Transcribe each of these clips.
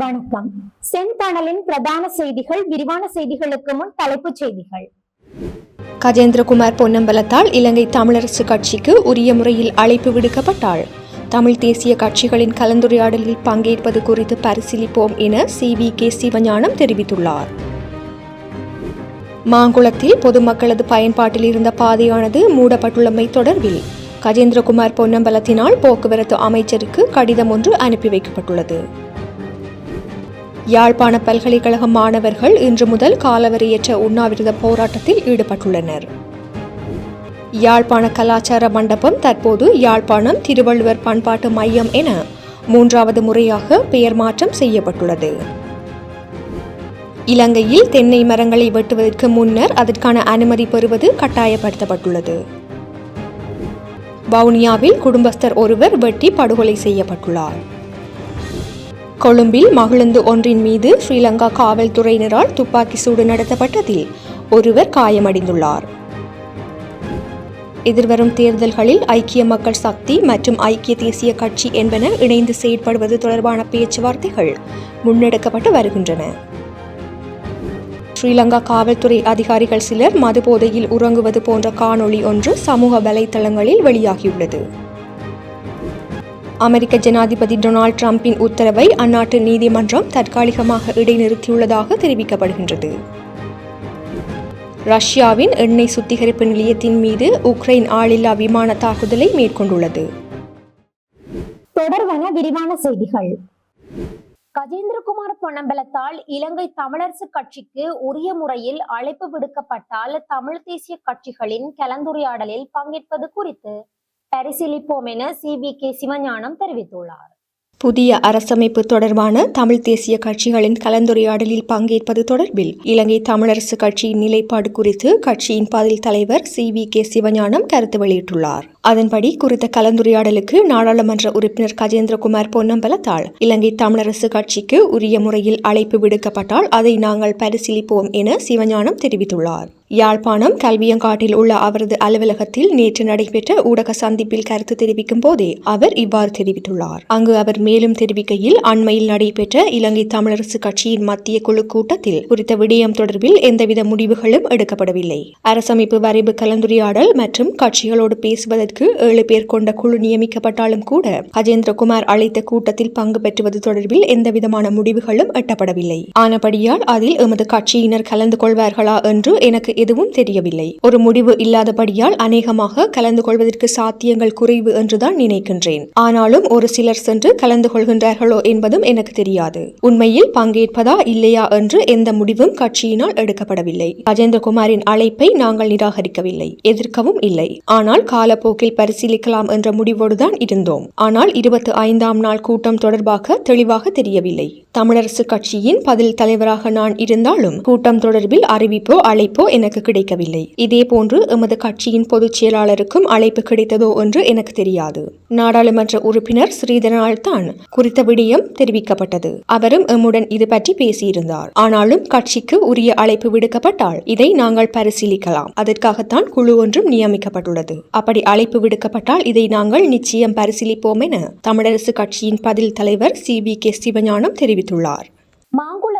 வணக்கம். செந்தணலின் பிரதான செய்திகள் விரிவான செய்திகளுக்கு முன் தலைப்புச் செய்திகள். கஜேந்திரகுமார் பொன்னம்பலத்தால் இலங்கை தமிழரசு கட்சிக்கு உரிய முறையில் அழைப்பு விடுக்கப்பட்டால் தமிழ் தேசிய கட்சிகளின் கலந்துரையாடலில் பங்கேற்பது குறித்து பரிசீலிப்போம் என சி வி கே சிவஞானம் தெரிவித்துள்ளார். மாங்குளத்தில் பொதுமக்களது பயன்பாட்டில் இருந்த பாதையானது மூடப்பட்டுள்ளமை தொடர்பில் கஜேந்திரகுமார் பொன்னம்பலத்தினால் போக்குவரத்து அமைச்சருக்கு கடிதம் ஒன்று அனுப்பி வைக்கப்பட்டுள்ளது. யாழ்ப்பாண பல்கலைக்கழக மாணவர்கள் இன்று முதல் காலவரையற்ற உண்ணாவிரத போராட்டத்தில் ஈடுபட்டுள்ளனர். யாழ்ப்பாண கலாச்சார மண்டபம் தற்போது யாழ்ப்பாணம் திருவள்ளுவர் பண்பாட்டு மையம் என மூன்றாவது முறையாக பெயர் மாற்றம் செய்யப்பட்டுள்ளது. இலங்கையில் தென்னை மரங்களை வெட்டுவதற்கு முன்னர் அதற்கான அனுமதி பெறுவது கட்டாயப்படுத்தப்பட்டுள்ளது. வவுனியாவில் குடும்பஸ்தர் ஒருவர் வெட்டி படுகொலை செய்யப்பட்டுள்ளார். கொழும்பில் மகிழுந்து ஒன்றின் மீது ஸ்ரீலங்கா காவல்துறையினரால் துப்பாக்கி சூடு நடத்தப்பட்டதில் ஒருவர் காயமடைந்துள்ளார். எதிர்வரும் தேர்தல்களில் ஐக்கிய மக்கள் சக்தி மற்றும் ஐக்கிய தேசிய கட்சி என்பன இணைந்து செயற்படுவது தொடர்பான பேச்சுவார்த்தைகள் முன்னெடுக்கப்பட்டு வருகின்றன. ஸ்ரீலங்கா காவல்துறை அதிகாரிகள் சிலர் மதுபோதையில் உறங்குவது போன்ற காணொளி ஒன்று சமூக வலைதளங்களில் வெளியாகியுள்ளது. அமெரிக்க ஜனாதிபதி டொனால்ட் ட்ரம்பின் உத்தரவை அந்நாட்டு நீதிமன்றம் தற்காலிகமாக இடைநிறுத்தியுள்ளதாக தெரிவிக்கப்படுகின்றது. ரஷ்யாவின் எண்ணெய் சுத்திகரிப்பு நிலையத்தின் மீது உக்ரைன் ஆளில்லா விமான தாக்குதலை மேற்கொண்டுள்ளது. தொடர்வன விரிவான செய்திகள். கஜேந்திரகுமார் பொன்னம்பலத்தால் இலங்கை தமிழரசு கட்சிக்கு உரிய முறையில் அழைப்பு விடுக்கப்பட்டால் தமிழ் தேசிய கட்சிகளின் கலந்துரையாடலில் பங்கேற்பது குறித்து பரிசீலிப்போம் என சி வி கே சிவஞானம் தெரிவித்துள்ளார். புதிய அரசமைப்பு தொடர்பான தமிழ் தேசிய கட்சிகளின் கலந்துரையாடலில் பங்கேற்பது தொடர்பில் இலங்கை தமிழரசு கட்சியின் நிலைப்பாடு குறித்து கட்சியின் பதில் தலைவர் சி வி கே சிவஞானம் கருத்து வெளியிட்டுள்ளார். அதன்படி குறித்த கலந்துரையாடலுக்கு நாடாளுமன்ற உறுப்பினர் கஜேந்திரகுமார் பொன்னம்பலத்தால் இலங்கை தமிழரசு கட்சிக்கு உரிய முறையில் அழைப்பு விடுக்கப்பட்டால் அதை நாங்கள் பரிசீலிப்போம் என சிவஞானம் தெரிவித்துள்ளார். யாழ்ப்பாணம் கல்வியங்காட்டில் உள்ள அவரது அலுவலகத்தில் நேற்று நடைபெற்ற ஊடக சந்திப்பில் கருத்து தெரிவிக்கும் போதே அவர் இவ்வாறு தெரிவித்துள்ளார். அங்கு அவர் மேலும் தெரிவிக்கையில் அண்மையில் நடைபெற்ற இலங்கை தமிழரசு கட்சியின் மத்திய குழு கூட்டத்தில் குறித்த விடயம் தொடர்பில் எந்தவித முடிவுகளும் எடுக்கப்படவில்லை. அரசமைப்பு வரைவு கலந்துரையாடல் மற்றும் கட்சிகளோடு பேசுவதற்கு ஏழு பேர் கொண்ட குழு நியமிக்கப்பட்டாலும் கூட கஜேந்திரகுமார் அழைத்த கூட்டத்தில் பங்கு பெற்றுவது தொடர்பில் எந்தவிதமான முடிவுகளும் எட்டப்படவில்லை. ஆனபடியால் அதில் எமது கட்சியினர் கலந்து கொள்வார்களா என்று எனக்கு எதுவும் தெரியவில்லை. ஒரு முடிவு இல்லாதபடியால் அநேகமாக கலந்து கொள்வதற்கு சாத்தியங்கள் குறைவு என்றுதான் நினைக்கின்றேன். ஆனாலும் ஒரு சிலர் சென்று கலந்து கொள்கின்றார்களோ என்பதும் எனக்கு தெரியாது. உண்மையில் பங்கேற்பதா இல்லையா என்று எந்த முடிவும் கட்சியினால் எடுக்கப்படவில்லை. ராஜேந்திரகுமாரின் அழைப்பை நாங்கள் நிராகரிக்கவில்லை. எதிர்க்கவும் இல்லை. ஆனால் காலப்போக்கில் பரிசீலிக்கலாம் என்ற முடிவோடுதான் இருந்தோம். ஆனால் இருபத்தி ஐந்தாம் நாள் கூட்டம் தொடர்பாக தெளிவாக தெரியவில்லை. தமிழரசு கட்சியின் பதில் தலைவராக நான் இருந்தாலும் கூட்டம் தொடர்பில் அறிவிப்போ அழைப்போ எனக்கு கிடைக்கவில்லை. இதே போன்று எமது கட்சியின் பொதுச் செயலாளருக்கும் அழைப்பு கிடைத்ததோ என்று எனக்கு தெரியாது. நாடாளுமன்ற உறுப்பினர் ஸ்ரீதரனால் தான் குறித்த விடயம் தெரிவிக்கப்பட்டது. அவரும் எம்முடன் இது பற்றி பேசியிருந்தார். ஆனாலும் கட்சிக்கு உரிய அழைப்பு விடுக்கப்பட்டால் இதை நாங்கள் பரிசீலிக்கலாம். அதற்காகத்தான் குழு ஒன்றும் நியமிக்கப்பட்டுள்ளது. அப்படி அழைப்பு விடுக்கப்பட்டால் இதை நாங்கள் நிச்சயம் பரிசீலிப்போம் என தமிழரசு கட்சியின் பதில் தலைவர் சி. வி. கே. சிவஞானம் தெரிவித்துள்ளார்.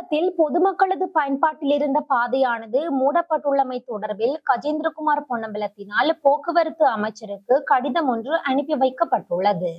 தமிழகத்தில் பொதுமக்களது பயன்பாட்டில் இருந்த பாதையானது மூடப்பட்டுள்ளமை தொடர்பில் கஜேந்திரகுமார் பொன்னம்பலத்தினால் போக்குவரத்து அமைச்சருக்கு கடிதம் ஒன்று அனுப்பி வைக்கப்பட்டுள்ளது.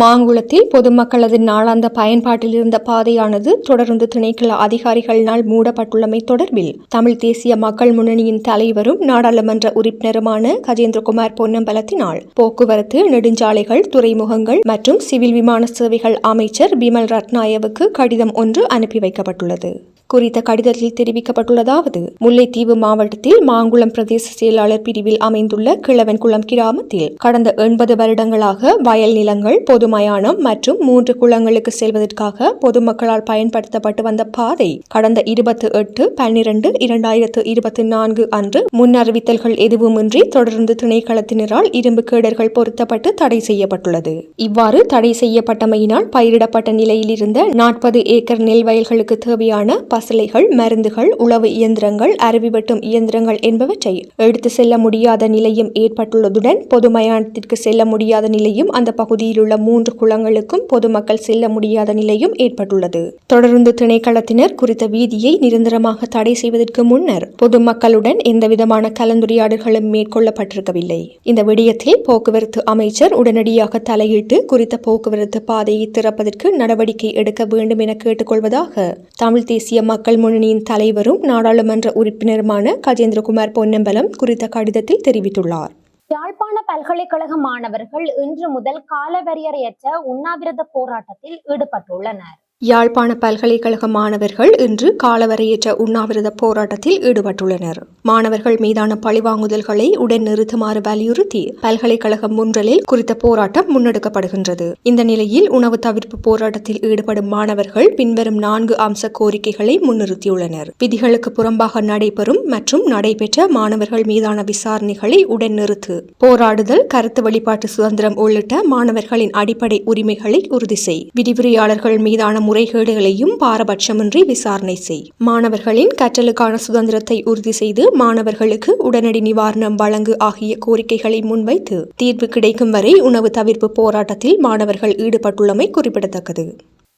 மாங்குளத்தில் பொதுமக்களது நாளாந்த பயன்பாட்டில் இருந்த பாதையானது தொடர்ந்து திணைக்கள அதிகாரிகளினால் மூடப்பட்டுள்ளமை தொடர்பில் தமிழ் தேசிய மக்கள் முன்னணியின் தலைவரும் நாடாளுமன்ற உறுப்பினருமான கஜேந்திரகுமார் பொன்னம்பலத்தினால் போக்குவரத்து நெடுஞ்சாலைகள் துறைமுகங்கள் மற்றும் சிவில் விமான சேவைகள் அமைச்சர் பிமல் ரத்னாயவுக்கு கடிதம் ஒன்று அனுப்பி வைக்கப்பட்டுள்ளது. குறித்த கடிதத்தில் தெரிவிக்கப்பட்டுள்ளதாவது முல்லைத்தீவு மாவட்டத்தில் மாங்குளம் பிரதேச செயலாளர் பிரிவில் அமைந்துள்ள கிழவன்குளம் கிராமத்தில் கடந்த எண்பது வருடங்களாக வயல் நிலங்கள் பொது மயானம் மற்றும் மூன்று குளங்களுக்கு செல்வதற்காக பொதுமக்களால் பயன்படுத்தப்பட்டு வந்த பாதை கடந்த இருபத்தி எட்டு பன்னிரண்டு இரண்டாயிரத்து இருபத்தி நான்கு அன்று முன்னறிவித்தல்கள் எதுவுமின்றி தொடர்ந்து திணைக்களத்தினரால் இரும்பு கேடர்கள் பொருத்தப்பட்டு தடை செய்யப்பட்டுள்ளது. இவ்வாறு தடை செய்யப்பட்டமையினால் பயிரிடப்பட்ட நிலையில் இருந்த நாற்பது ஏக்கர் நெல் வயல்களுக்கு தேவையான பசலைகள் மருந்துகள் உளவு இயந்திரங்கள் அருவி வெட்டும் இயந்திரங்கள் என்பவற்றை எடுத்து செல்ல முடியாத நிலையும் ஏற்பட்டுள்ளதுடன் பொது மயானத்திற்கு செல்ல முடியாத நிலையும் அந்த பகுதியில் உள்ள மூன்று குளங்களுக்கும் பொதுமக்கள் செல்ல முடியாத நிலையும் ஏற்பட்டுள்ளது. தொடர்ந்து திணைக்களத்தினர் குறித்த வீதியை நிரந்தரமாக தடை செய்வதற்கு முன்னர் பொதுமக்களுடன் எந்தவிதமான கலந்துரையாடல்களும் மேற்கொள்ளப்பட்டிருக்கவில்லை. இந்த விடயத்தில் போக்குவரத்து அமைச்சர் உடனடியாக தலையிட்டு குறித்த போக்குவரத்து பாதையை திறப்பதற்கு நடவடிக்கை எடுக்க வேண்டும் என கேட்டுக்கொள்வதாக தமிழ் தேசிய மக்கள் முன்னணியின் தலைவரும் நாடாளுமன்ற உறுப்பினருமான கஜேந்திரகுமார் பொன்னம்பலம் குறித்த கடிதத்தில் தெரிவித்துள்ளார். யாழ்ப்பாண பல்கலைக்கழக மாணவர்கள் இன்று முதல் காலவரையறையற்ற உண்ணாவிரத போராட்டத்தில் ஈடுபட்டுள்ளனர். யாழ்ப்பாண பல்கலைக்கழக மாணவர்கள் இன்று காலவரையற்ற உண்ணாவிரத போராட்டத்தில் ஈடுபட்டுள்ளனர். மாணவர்கள் மீதான பழிவாங்குதல்களை உடன் நிறுத்துமாறு வலியுறுத்தி பல்கலைக்கழகம் முன்றலில் குறித்த போராட்டம் முன்னெடுக்கப்படுகின்றது. இந்த நிலையில் உணவு தவிர்ப்பு போராட்டத்தில் ஈடுபடும் மாணவர்கள் பின்வரும் நான்கு அம்ச கோரிக்கைகளை முன்னிறுத்தியுள்ளனர். விதிகளுக்கு புறம்பாக நடைபெறும் மற்றும் நடைபெற்ற மாணவர்கள் மீதான விசாரணைகளை உடன் நிறுத்து போராடுதல் கருத்து வெளிப்பாட்டு சுதந்திரம் உள்ளிட்ட மாணவர்களின் அடிப்படை உரிமைகளை உறுதி செய். விரிவுரையாளர்கள் மீதான முறைகேடுகளையும் பாரபட்சமின்றி விசாரணை செய். மாணவர்களின் கற்றலுக்கான சுதந்திரத்தை உறுதி செய்து மாணவர்களுக்கு உடனடி நிவாரணம் வழங்கு ஆகிய கோரிக்கைகளை முன்வைத்து தீர்வு கிடைக்கும் வரை உணவு தவிர்ப்பு போராட்டத்தில் மாணவர்கள் ஈடுபட்டுள்ளமை குறிப்பிடத்தக்கது.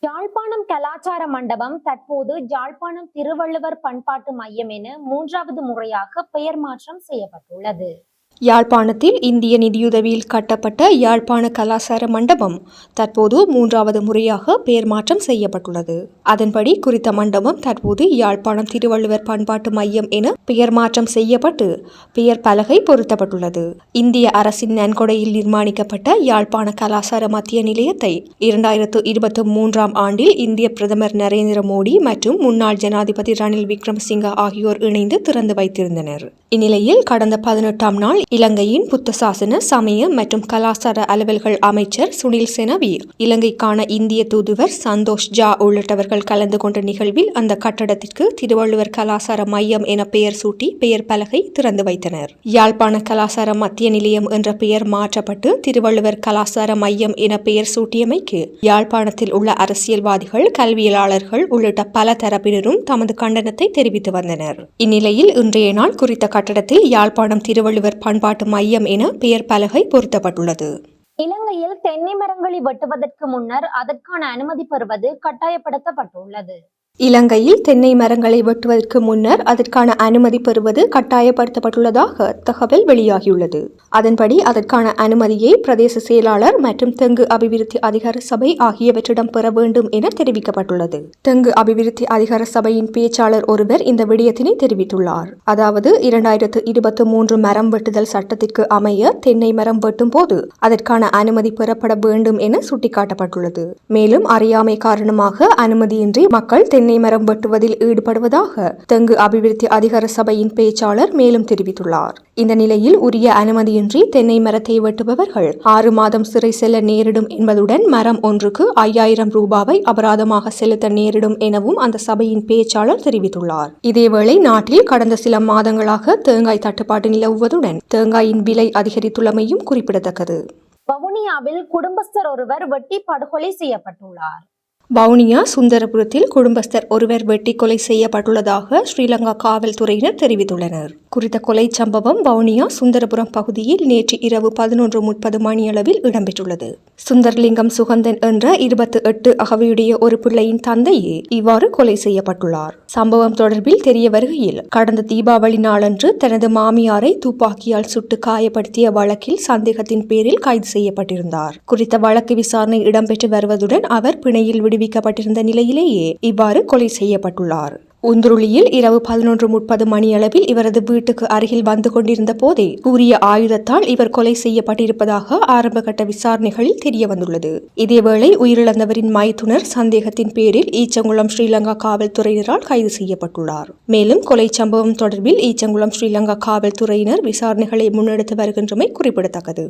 யாழ்ப்பாணம் கலாச்சார மண்டபம் தற்போது யாழ்ப்பாணம் திருவள்ளுவர் பண்பாட்டு மையம் என மூன்றாவது முறையாக பெயர் மாற்றம் செய்யப்பட்டுள்ளது. யாழ்ப்பாணத்தில் இந்திய நிதியுதவியில் கட்டப்பட்ட யாழ்ப்பாண கலாசார மண்டபம் தற்போது மூன்றாவது முறையாக பெயர் மாற்றம் செய்யப்பட்டுள்ளது. அதன்படி குறித்த மண்டபம் தற்போது யாழ்ப்பாணம் திருவள்ளுவர் பண்பாட்டு மையம் என பெயர் மாற்றம் செய்யப்பட்டு பெயர் பலகை பொருத்தப்பட்டுள்ளது. இந்திய அரசின் நன்கொடையில் நிர்மாணிக்கப்பட்ட யாழ்ப்பாண கலாசார மத்திய நிலையத்தை இரண்டாயிரத்து இருபத்தி மூன்றாம் ஆண்டில் இந்திய பிரதமர் நரேந்திர மோடி மற்றும் முன்னாள் ஜனாதிபதி ரணில் விக்ரமசிங்க ஆகியோர் இணைந்து திறந்து வைத்திருந்தனர். இந்நிலையில் கடந்த பதினெட்டாம் நாள் இலங்கையின் புத்த சாசன சமய மற்றும் கலாசார அலுவல்கள் அமைச்சர் சுனில் செனவி இலங்கைக்கான இந்திய தூதுவர் சந்தோஷ் ஜா உள்ளிட்டவர்கள் கலந்து கொண்ட நிகழ்வில் அந்த கட்டடத்திற்கு திருவள்ளுவர் கலாசார மையம் என பெயர் சூட்டி பெயர் பலகை திறந்து வைத்தனர். யாழ்ப்பாண கலாசார மத்திய நிலையம் என்ற பெயர் மாற்றப்பட்டு திருவள்ளுவர் கலாசார மையம் என பெயர் சூட்டியமைக்கு யாழ்ப்பாணத்தில் உள்ள அரசியல்வாதிகள் கல்வியலாளர்கள் உள்ளிட்ட பல தரப்பினரும் தமது கண்டனத்தை தெரிவித்து வந்தனர். இந்நிலையில் இன்றைய நாள் குறித்த கட்டடத்தில் யாழ்ப்பாணம் திருவள்ளுவர் பண்பாட்டு மையம் என பெயர் பலகை பொருத்தப்பட்டுள்ளது. இலங்கையில் தென்னை மரங்களை வெட்டுவதற்கு முன்னர் அதற்கான அனுமதி பெறுவது கட்டாயப்படுத்தப்பட்டுள்ளது. இலங்கையில் தென்னை மரங்களை வெட்டுவதற்கு முன்னர் அதற்கான அனுமதி பெறுவது கட்டாயப்படுத்தப்பட்டுள்ளதாக தகவல் வெளியாகியுள்ளது. அதன்படி அதற்கான அனுமதியை பிரதேச செயலாளர் மற்றும் தெங்கு அபிவிருத்தி அதிகார சபை ஆகியவற்றிடம் பெற வேண்டும் என தெரிவிக்கப்பட்டுள்ளது. தெங்கு அபிவிருத்தி அதிகார சபையின் பேச்சாளர் ஒருவர் இந்த விடயத்தினை தெரிவித்துள்ளார். அதாவது இரண்டாயிரத்து இருபத்தி மூன்று மரம் வெட்டுதல் சட்டத்திற்கு அமைய தென்னை மரம் வெட்டும் போது அதற்கான அனுமதி பெறப்பட வேண்டும் என சுட்டிக்காட்டப்பட்டுள்ளது. மேலும் அறியாமை காரணமாக அனுமதியின்றி மக்கள் தென்னை தென்னை மரம் வெட்டுவதில் ஈடுபடுவதாக தெங்கு அபிவிருத்தி அதிகார சபையின் பேச்சாளர் மேலும் தெரிவித்துள்ளார். இந்த நிலையில் உரிய அனுமதியின்றி தென்னை மரத்தை வெட்டுபவர்கள் ஆறு மாதம் சிறை செல்ல நேரிடும் என்பதுடன் மரம் ஒன்றுக்கு ஐயாயிரம் ரூபாவை அபராதமாக செலுத்த நேரிடும் எனவும் அந்த சபையின் பேச்சாளர் தெரிவித்துள்ளார். இதேவேளை நாட்டில் கடந்த சில மாதங்களாக தேங்காய் தட்டுப்பாடு நிலவுவதுடன் தேங்காயின் விலை அதிகரித்துள்ளமையும் குறிப்பிடத்தக்கது. வவுனியாவில் குடும்பஸ்தர் ஒருவர் வெட்டி படுகொலை செய்யப்பட்டுள்ளார். வவுனியா சுந்தரபுரத்தில் குடும்பஸ்தர் ஒருவர் வெட்டி கொலை செய்யப்பட்டுள்ளதாக ஸ்ரீலங்கா காவல்துறையினர் தெரிவித்துள்ளனர். குறித்த கொலை சம்பவம் வவுனியா சுந்தரபுரம் பகுதியில் நேற்று இரவு பதினொன்று முப்பது மணியளவில் இடம்பெற்றுள்ளது. சுந்தர்லிங்கம் சுகந்தன் என்ற இருபத்தி எட்டு அகவையுடைய ஒரு பிள்ளையின் தந்தையே இவ்வாறு கொலை செய்யப்பட்டுள்ளார். சம்பவம் தொடர்பில் தெரிய வருகையில் கடந்த தீபாவளி நாளன்று தனது மாமியாரை துப்பாக்கியால் சுட்டு காயப்படுத்திய வழக்கில் சந்தேகத்தின் பேரில் கைது செய்யப்பட்டிருந்தார். குறித்த வழக்கு விசாரணை இடம்பெற்று வருவதுடன் அவர் பிணையில் விடுவிக்கப்பட்டிருந்த நிலையிலேயே இவ்வாறு கொலை செய்யப்பட்டுள்ளார். உந்துருளியில் இரவு பதினொன்று முப்பது மணியளவில் இவரது வீட்டுக்கு அருகில் வந்து கொண்டிருந்த போதே கூறிய ஆயுதத்தால் இவர் கொலை செய்யப்பட்டிருப்பதாக ஆரம்பகட்ட விசாரணைகளில் தெரிய வந்துள்ளது இதேவேளை உயிரிழந்தவரின் மைத்துனர் சந்தேகத்தின் பேரில் ஈச்சங்குளம் ஸ்ரீலங்கா காவல்துறையினரால் கைது செய்யப்பட்டுள்ளார். மேலும் கொலை சம்பவம் தொடர்பில் ஈச்சங்குளம் ஸ்ரீலங்கா காவல்துறையினர் விசாரணைகளை முன்னெடுத்து வருகின்றமை குறிப்பிடத்தக்கது.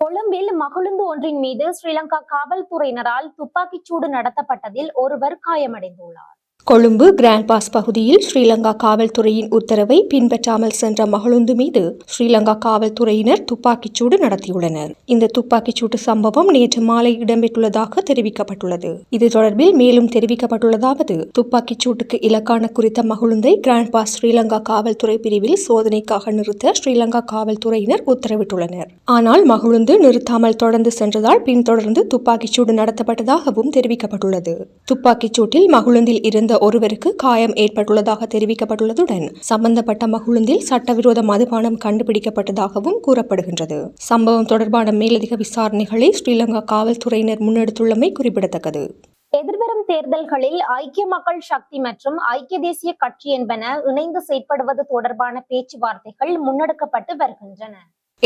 கொழும்பில் மகிழுந்து ஒன்றின் மீது ஸ்ரீலங்கா காவல்துறையினரால் துப்பாக்கிச்சூடு நடத்தப்பட்டதில் ஒருவர் காயமடைந்துள்ளார். கொழும்பு கிராண்ட் பாஸ் பகுதியில் ஸ்ரீலங்கா காவல்துறையின் உத்தரவை பின்பற்றாமல் சென்ற மகளுந்து மீது ஸ்ரீலங்கா காவல்துறையினர் துப்பாக்கிச்சூடு நடத்தியுள்ளனர். இந்த துப்பாக்கிச்சூட்டு சம்பவம் நேற்று மாலை இடம்பெற்றுள்ளதாக தெரிவிக்கப்பட்டுள்ளது. இது தொடர்பில் மேலும் தெரிவிக்கப்பட்டுள்ளதாவது துப்பாக்கிச்சூட்டுக்கு இலக்கான குறித்த மகளுந்தை கிராண்ட் பாஸ் ஸ்ரீலங்கா காவல்துறை பிரிவில் சோதனைக்காக நிறுத்த ஸ்ரீலங்கா காவல்துறையினர் உத்தரவிட்டுள்ளனர். ஆனால் மகளுந்து நிறுத்தாமல் தொடர்ந்து சென்றதால் பின்தொடர்ந்து துப்பாக்கிச்சூடு நடத்தப்பட்டதாகவும் தெரிவிக்கப்பட்டுள்ளது. துப்பாக்கிச்சூட்டில் மகளுந்தில் இருந்து ஒருவருக்கு காயம் ஏற்பட்டுள்ளதாக தெரிவிக்கப்பட்டுள்ளதுடன் சம்பந்தப்பட்ட மகுழுந்தில் சட்டவிரோத மதுபானம் கண்டுபிடிக்கப்பட்டதாகவும் கூறப்படுகின்றது. சம்பவம் தொடர்பான மேலதிக விசாரணைகளை ஸ்ரீலங்கா காவல்துறையினர் முன்னெடுத்துள்ளமை குறிப்பிடத்தக்கது. எதிர்வரும் தேர்தல்களில் ஐக்கிய மக்கள் சக்தி மற்றும் ஐக்கிய தேசிய கட்சி என்பன இணைந்து செயற்படுவது தொடர்பான பேச்சுவார்த்தைகள் முன்னெடுக்கப்பட்டு வருகின்றன.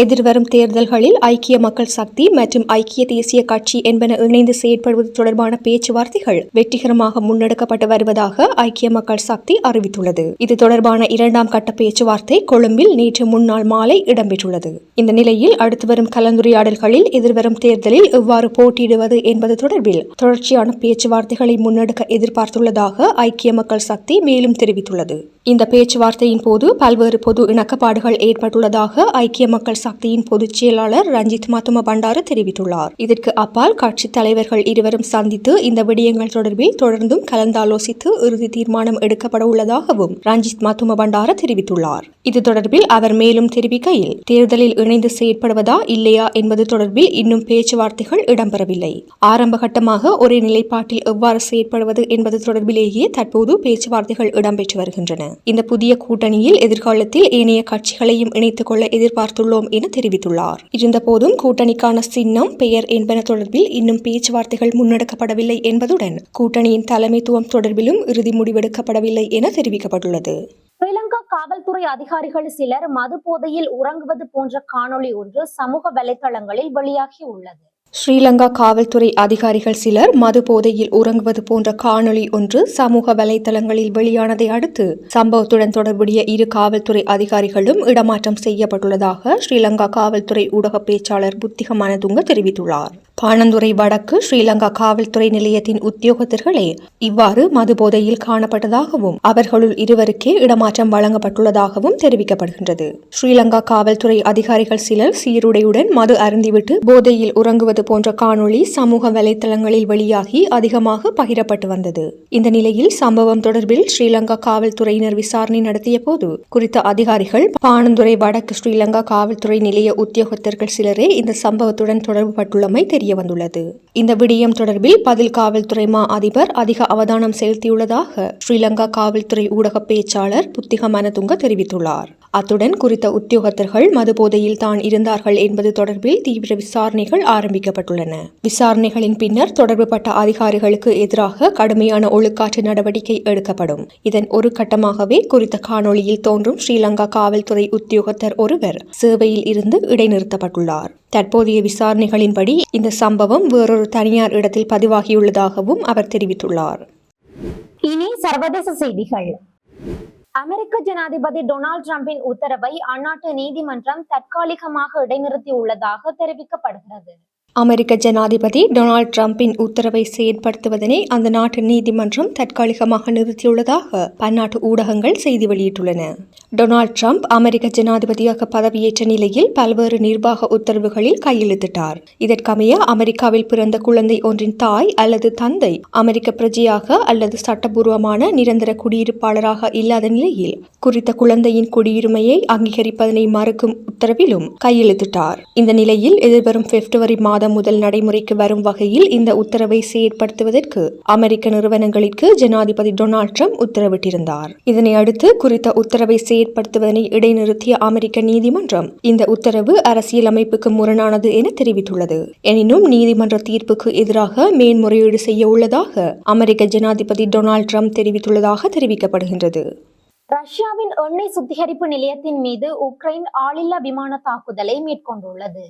எதிர்வரும் தேர்தல்களில் ஐக்கிய மக்கள் சக்தி மற்றும் ஐக்கிய தேசிய கட்சி என்பன இணைந்து செயற்படுவது தொடர்பான பேச்சுவார்த்தைகள் வெற்றிகரமாக முன்னெடுக்கப்பட்டு வருவதாக ஐக்கிய மக்கள் சக்தி அறிவித்துள்ளது. இது தொடர்பான இரண்டாம் கட்ட பேச்சுவார்த்தை கொழும்பில் நேற்று முன்னாள் மாலை இடம்பெற்றுள்ளது. இந்த நிலையில் அடுத்து வரும் கலந்துரையாடல்களில் எதிர்வரும் தேர்தலில் எவ்வாறு போட்டியிடுவது என்பது தொடர்பில் தொடர்ச்சியான பேச்சுவார்த்தைகளை முன்னெடுக்க எதிர்பார்த்துள்ளதாக ஐக்கிய மக்கள் சக்தி மேலும் தெரிவித்துள்ளது. இந்த பேச்சுவார்த்தையின் போது பல்வேறு பொது இணக்கப்பாடுகள் ஏற்பட்டுள்ளதாக ஐக்கிய மக்கள் சக்தியின் பொதுச் செயலாளர் ரஞ்சித் மத்தும பண்டார தெரிவித்துள்ளார். இதற்கு அப்பால் கட்சித் தலைவர்கள் இருவரும் சந்தித்து இந்த விடயங்கள் தொடர்பில் தொடர்ந்தும் கலந்தாலோசித்து இறுதி தீர்மானம் எடுக்கப்பட உள்ளதாகவும் ரஞ்சித் மத்தும பண்டார தெரிவித்துள்ளார். இது தொடர்பில் அவர் மேலும் தெரிவிக்கையில் தேர்தலில் இணைந்து செயற்படுவதா இல்லையா என்பது தொடர்பில் இன்னும் பேச்சுவார்த்தைகள் இடம்பெறவில்லை. ஆரம்பகட்டமாக ஒரே நிலைப்பாட்டில் எவ்வாறு செயற்படுவது என்பது தொடர்பிலேயே தற்போது பேச்சுவார்த்தைகள் இடம்பெற்று வருகின்றன. இந்த புதிய கூட்டணியில் எதிர்காலத்தில் ஏனைய கட்சிகளையும் இணைத்துக் கொள்ள எதிர்பார்த்துள்ளோம் என தெரிவித்துள்ளார். இருந்தபோதும் கூட்டணிக்கான சின்னம் பெயர் என்பன தொடர்பில் இன்னும் பேச்சுவார்த்தைகள் முன்னெடுக்கப்படவில்லை என்பதுடன் கூட்டணியின் தலைமைத்துவம் தொடர்பிலும் இறுதி முடிவெடுக்கப்படவில்லை என தெரிவிக்கப்பட்டுள்ளது. ஸ்ரீலங்கா காவல்துறை அதிகாரிகள் சிலர் மது போதையில் உறங்குவது போன்ற காணொளி ஒன்று சமூக வலைதளங்களில் வெளியாகி உள்ளது. ஸ்ரீலங்கா காவல்துறை அதிகாரிகள் சிலர் மது போதையில் உறங்குவது போன்ற காணொளி ஒன்று சமூக வலைதளங்களில் வெளியானதை அடுத்து சம்பவத்துடன் தொடர்புடைய இரு காவல்துறை அதிகாரிகளும் இடமாற்றம் செய்யப்பட்டுள்ளதாக ஸ்ரீலங்கா காவல்துறை ஊடக பேச்சாளர் புத்திக மனதுங்க தெரிவித்துள்ளார். பாணந்துறை வடக்கு ஸ்ரீலங்கா காவல்துறை நிலையத்தின் உத்தியோகத்தர்களே இவ்வாறு மது போதையில் காணப்பட்டதாகவும் அவர்களுள் இருவருக்கே இடமாற்றம் வழங்கப்பட்டுள்ளதாகவும் தெரிவிக்கப்படுகின்றது. ஸ்ரீலங்கா காவல்துறை அதிகாரிகள் சிலர் சீருடையுடன் மது அருந்திவிட்டு போதையில் உறங்குவது போன்ற காணொளி சமூக வலைதளங்களில் வெளியாகி அதிகமாக பகிரப்பட்டு வந்தது. இந்த நிலையில் சம்பவம் தொடர்பில் ஸ்ரீலங்கா காவல்துறையினர் விசாரணை நடத்திய போது குறித்த அதிகாரிகள் பாணந்துறை வடக்கு ஸ்ரீலங்கா காவல்துறை நிலைய உத்தியோகத்தர்கள் சிலரே இந்த சம்பவத்துடன் தொடர்புபட்டுள்ளமை தெரிய வந்துள்ளது இந்த விடயம் தொடர்பில் பதில் காவல்துறை மா அதிபர் அதிக அவதானம் செலுத்தியுள்ளதாக ஸ்ரீலங்கா காவல்துறை ஊடக பேச்சாளர் புத்திக மனதுங்க தெரிவித்துள்ளார். அத்துடன் குறித்த உத்தியோகத்தர்கள் மது போதையில் தான் இருந்தார்கள் என்பது தொடர்பில் தீவிர விசாரணைகள் ஆரம்பிக்கப்பட்டுள்ளன. விசாரணைகளின் பின்னர் தொடர்புபட்ட அதிகாரிகளுக்கு எதிராக கடுமையான ஒழுக்காற்று நடவடிக்கை எடுக்கப்படும். இதன் ஒரு கட்டமாகவே குறித்த காணொளியில் தோன்றும் ஸ்ரீலங்கா காவல்துறை உத்தியோகத்தர் ஒருவர் சேவையில் இருந்து இடைநிறுத்தப்பட்டுள்ளார். தற்போதைய விசாரணைகளின்படி இந்த சம்பவம் வேறொரு தனியார் இடத்தில் பதிவாகியுள்ளதாகவும் அவர் தெரிவித்துள்ளார். இனி சர்வதேச செய்திகள். அமெரிக்க ஜனாதிபதி டொனால்ட் டிரம்பின் உத்தரவை அந்நாட்டு நீதிமன்றம் தற்காலிகமாக இடைநிறுத்தியுள்ளதாக தெரிவிக்கப்படுகிறது. அமெரிக்க ஜனாதிபதி டொனால்ட் ட்ரம்பின் உத்தரவை செயற்படுத்துவதனை அந்த நாட்டு நீதிமன்றம் தற்காலிகமாக நிறுத்தியுள்ளதாக பன்னாட்டு ஊடகங்கள் செய்தி வெளியிட்டுள்ளன. டொனால்ட் ட்ரம்ப் அமெரிக்க ஜனாதிபதியாக பதவியேற்ற நிலையில் பல்வேறு நிர்வாக உத்தரவுகளில் கையெழுத்திட்டார். இதற்கமைய அமெரிக்காவில் பிறந்த குழந்தை ஒன்றின் தாய் அல்லது தந்தை அமெரிக்க பிரஜையாக அல்லது சட்டபூர்வமான நிரந்தர குடியிருப்பாளராக இல்லாத நிலையில் குறித்த குழந்தையின் குடியுரிமையை அங்கீகரிப்பதனை மறுக்கும் உத்தரவிலும் கையெழுத்திட்டார். இந்த நிலையில் எதிர்வரும் பிப்ரவரி மாதம் முதல் நடைமுறைக்கு வரும் வகையில் இந்த உத்தரவை செயற்படுத்துவதற்கு அமெரிக்க நிறுவனங்களுக்கு ஜனாதிபதி டொனால்ட் ட்ரம்ப் உத்தரவிட்டிருந்தார். இதனை அடுத்து குறித்த உத்தரவை செயற்படுத்துவதனை இடைநிறுத்திய அமெரிக்க நீதிமன்றம் இந்த உத்தரவு அரசியலமைப்புக்கு முரணானது என தெரிவித்துள்ளது. எனினும் நீதிமன்ற தீர்ப்புக்கு எதிராக மேன்முறையீடு செய்ய உள்ளதாக அமெரிக்க ஜனாதிபதி டொனால்ட் ட்ரம்ப் தெரிவித்துள்ளதாக தெரிவிக்கப்படுகின்றது. ரஷ்யாவின் எண்ணெய் சுத்திகரிப்பு நிலையத்தின் மீது உக்ரைன் ஆளில்லா விமான தாக்குதலை மேற்கொண்டுள்ளது.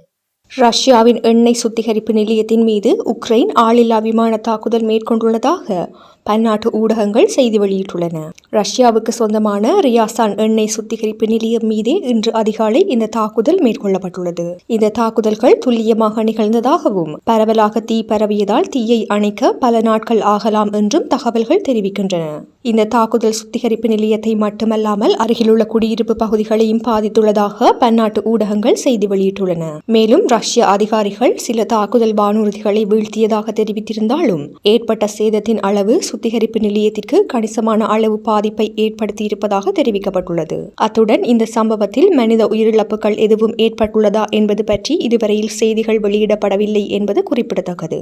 ரஷ்யாவின் எண்ணெய் சுத்திகரிப்பு நிலையத்தின் மீது உக்ரைன் ஆளில்லா விமான தாக்குதல் மேற்கொண்டுள்ளதாக பன்னாட்டு ஊடகங்கள் செய்தி வெளியிட்டுள்ளன. ரஷ்யாவுக்கு சொந்தமான ரியாசான் எண்ணெய் சுத்திகரிப்பு நிலையம் மீதே இன்று அதிகாலை இந்த தாக்குதல் மேற்கொள்ளப்பட்டுள்ளது. இந்த தாக்குதல்கள் துல்லியமாக நிகழ்ந்ததாகவும் பரவலாக தீ பரவியதால் தீயை அணைக்க பல நாட்கள் ஆகலாம் என்றும் தகவல்கள் தெரிவிக்கின்றன. இந்த தாக்குதல் சுத்திகரிப்பு நிலையத்தை மட்டுமல்லாமல் அருகிலுள்ள குடியிருப்பு பகுதிகளையும் பாதித்துள்ளதாக பன்னாட்டு ஊடகங்கள் செய்தி வெளியிட்டுள்ளன. மேலும் ரஷ்ய அதிகாரிகள் சில தாக்குதல் வானூர்திகளை வீழ்த்தியதாக தெரிவித்திருந்தாலும் ஏற்பட்ட சேதத்தின் அளவு சுத்திகரிப்பு நிலையத்திற்கு கணிசமான அளவு பாதிப்பை ஏற்படுத்தியிருப்பதாக தெரிவிக்கப்பட்டுள்ளது. அத்துடன் இந்த சம்பவத்தில் மனித உயிரிழப்புகள் எதுவும் ஏற்பட்டுள்ளதா என்பது பற்றி இதுவரையில் செய்திகள் வெளியிடப்படவில்லை என்பது குறிப்பிடத்தக்கது.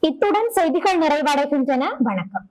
இத்துடன் செய்திகள் நிறைவடைகின்றன. வணக்கம்.